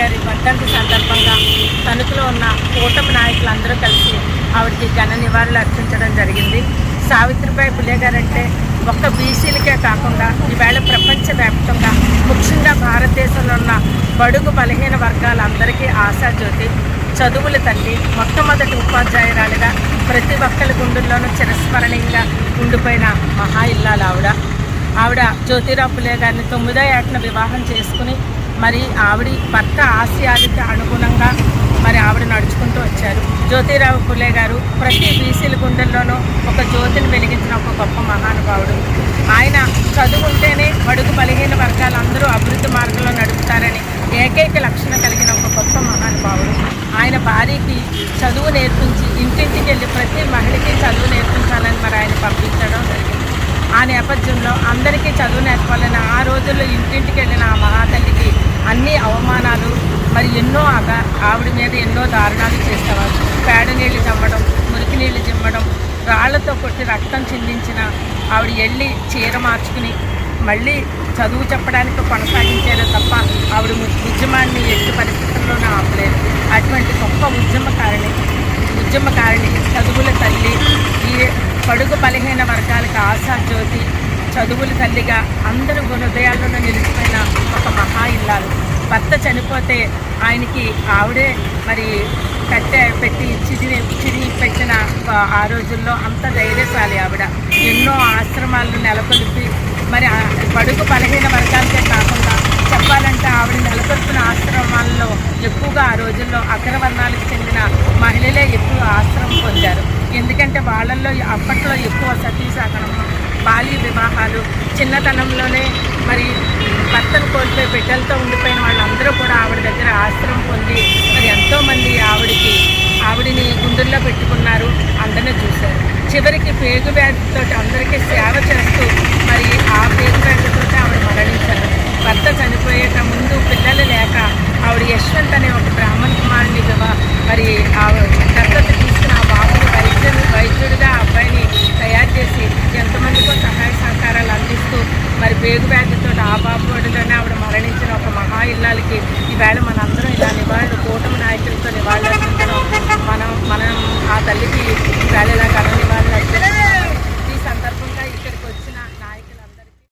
గారి వర్ధంతి సందర్భంగా తణుకులో ఉన్న కూటమి నాయకులందరూ కలిసి ఆవిడకి ఘన నివాళులు అర్పించడం జరిగింది. సావిత్రిబాయి పులే గారంటే ఒక్క బీసీలకే కాకుండా ఈవేళ ప్రపంచవ్యాప్తంగా ముఖ్యంగా భారతదేశంలో ఉన్న బడుగు బలహీన వర్గాలందరికీ ఆశాజ్యోతి చదువుల తల్లి మొట్టమొదటి ఉపాధ్యాయురాలుగా ప్రతి ఒక్కరి గుండెల్లోనూ చిరస్మరణీయంగా ఉండిపోయిన మహా ఇల్లాలు ఆవిడ ఆవిడ జ్యోతిరావు పులే గారిని తొమ్మిదో ఏటన వివాహం చేసుకుని మరి ఆవిడ భర్త ఆశయాలకి అనుగుణంగా మరి ఆవిడ నడుచుకుంటూ వచ్చారు. జ్యోతిరావు పులే గారు ప్రతి బీసీల గుండెల్లోనూ ఒక జ్యోతిని వెలిగించిన ఒక గొప్ప మహానుభావుడు. ఆయన చదువుంటేనే బడుగు బలహీన వర్గాలందరూ అభివృద్ధి మార్గంలో నడుపుతారని ఏకైక లక్షణం కలిగిన ఒక గొప్ప మహానుభావుడు. ఆయన భార్యకి చదువు నేర్పించి ఇంటింటికి వెళ్ళి ప్రతి మహిళకి చదువు నేర్పించాలని మరి ఆయన పంపించడం జరిగింది ఆ నేపథ్యంలో అందరికీ చదువు నేర్పాలని ఆ రోజుల్లో ఇంటింటికి వెళ్ళిన ఆ మహాతల్లికి అన్ని అవమానాలు మరి ఎన్నో ఆవిడ మీద ఎన్నో దారుణాలు చేసేవారు. పేడ నీళ్ళు చమ్మడం మురికి నీళ్ళు చిమ్మడం రాళ్ళతో కొట్టి రక్తం చిందించిన ఆవిడ వెళ్ళి చీర మార్చుకుని మళ్ళీ చదువు చెప్పడానికి కొనసాగించారు తప్ప ఆవిడ ము- ఉద్యమాన్ని ఎట్టి పరిస్థితుల్లోనూ ఆపలేదు. అటువంటి గొప్ప ఉద్యమకారిణి ఉద్యమకారిణి చదువుల తల్లి ఈ పడుగు బలహీన వర్గాలకు ఆశా జ్యోతి చదువుల తల్లిగా అందరూ హృదయాల్లోనూ నిలిచిపోయిన ఒక మహా ఇల్లాలు. భర్త చనిపోతే ఆయనకి ఆవిడే మరి కట్టె పెట్టి చిరిగి చిరిగి పెట్టిన ఆ- రోజుల్లో అంత ధైర్యశాలి ఆవిడ. ఎన్నో ఆశ్రమాలను నెలకొల్పి మరి ఆ బడుగు బలహీన వర్గాలకే కాకుండా చెప్పాలంటే ఆవిడ నెలకొల్పిన ఆశ్రమాల్లో ఎక్కువగా ఆ రోజుల్లో అగ్రవర్ణాలకు చెందిన మహిళలే ఎక్కువ ఆశ్రమం పొందారు. ఎందుకంటే వాళ్ళల్లో అప్పట్లో ఎక్కువ సతీసాగరం బాల్య వివాహాలు చిన్నతనంలోనే మరి భర్తను కోల్పోయి బిడ్డలతో ఉండిపోయిన వాళ్ళందరూ కూడా ఆవిడ దగ్గర ఆశ్రమం పొంది మరి ఎంతోమంది ఆవిడకి ఆవిడని గుండెల్లో పెట్టుకున్నారు. అందరినీ చూశారు. చివరికి పేగు వ్యాధితో అందరికీ సేవ చేస్తూ మరి ఆ పేగు వ్యాధితో ఆవిడ మరణించారు. భర్త చనిపోయేట ముందు పిల్లలు లేక ఆవిడ యశ్వంత్ అనే ఒక బ్రాహ్మణ కుమారుని వివా మరి ఆవిడ పేగు వ్యాధితో ఆ బాబు ఆవిడ మరణించిన ఒక మహా ఇల్లాలకి ఈవేళ మనందరం ఇలా